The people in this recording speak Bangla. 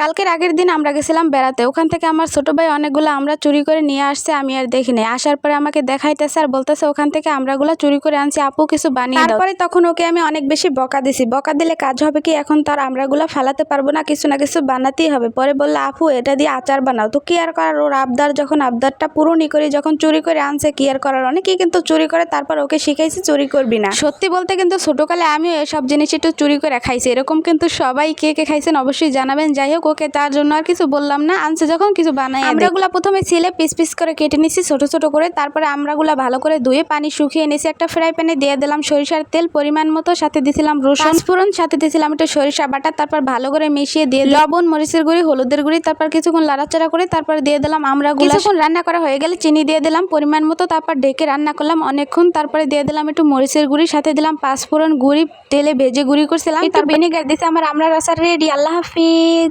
কালকের আগের দিন আমরা গেছিলাম বেড়াতে। ওখান থেকে আমার ছোটো ভাই অনেকগুলো আমরা চুরি করে নিয়ে আসছে, আমি আর দেখি নাই। আসার পরে আমাকে দেখাইতেছে আর বলতেছে, ওখান থেকে আমরাগুলো চুরি করে আনছি, আপু কিছু বানিয়ে তারপরে তখন ওকে আমি অনেক বেশি বকা দিছি। বকা দিলে কাজ হবে কি, এখন তো আর আমরাগুলো ফেলাতে পারব না, কিছু না কিছু বানাতেই হবে। পরে বলল, আপু, এটা দিয়ে আচার বানাও। তো কি আর করার, ওর আবদার যখন আবদারটা পূরণই করি, যখন চুরি করে আনছে, কি আর করার? অনেকেই কিন্তু চুরি করে, তারপর ওকে শিখাইছি, চুরি করবি না। সত্যি বলতে কিন্তু ছোটকালে আমিও এসব জিনিস একটু চুরি করে খাইছি। এরকম কিন্তু সবাই কে কে খাইছেন অবশ্যই জানাবেন। যাই হোক ওকে তার জন্য আর কিছু বললাম না। আনছে যখন কিছু বানাই আমরাগুলা প্রথমে ছিলে পিস পিস করে কেটে নিছি ছোট ছোট করে। তারপরে আমরাগুলা ভালো করে ধুয়ে পানি শুকিয়ে নিছি। একটা ফ্রাই প্যানে দিয়ে দিলাম সরিষার তেল পরিমাণ মতো সাথে দিছিলাম রসুন। ফোড়ন সাথে দিছিলাম একটু সরিষা বাটা তারপর ভালো করে মিশিয়ে দিয়ে লবণ মরিচের গুঁড়ি হলুদের গুঁড়ি তারপর কিছুক্ষণ লাড়াচাড়া করে তারপর দিয়ে দিলাম আমরা কিছুক্ষণ রান্না করা হয়ে গেলে চিনি দিয়ে দিলাম পরিমাণ মতো তারপর ঢেকে রান্না করলাম অনেকক্ষণ। তারপরে দিয়ে দিলাম একটু মরিচের গুঁড়ি সাথে দিলাম পাঁচফোড়ন গুঁড়ি তেলে ভেজে গুঁড়ি করছিলাম। একটু ভিনেগার দিতে আমার আমরা রাসার রেডি আল্লাহ হাফিজ।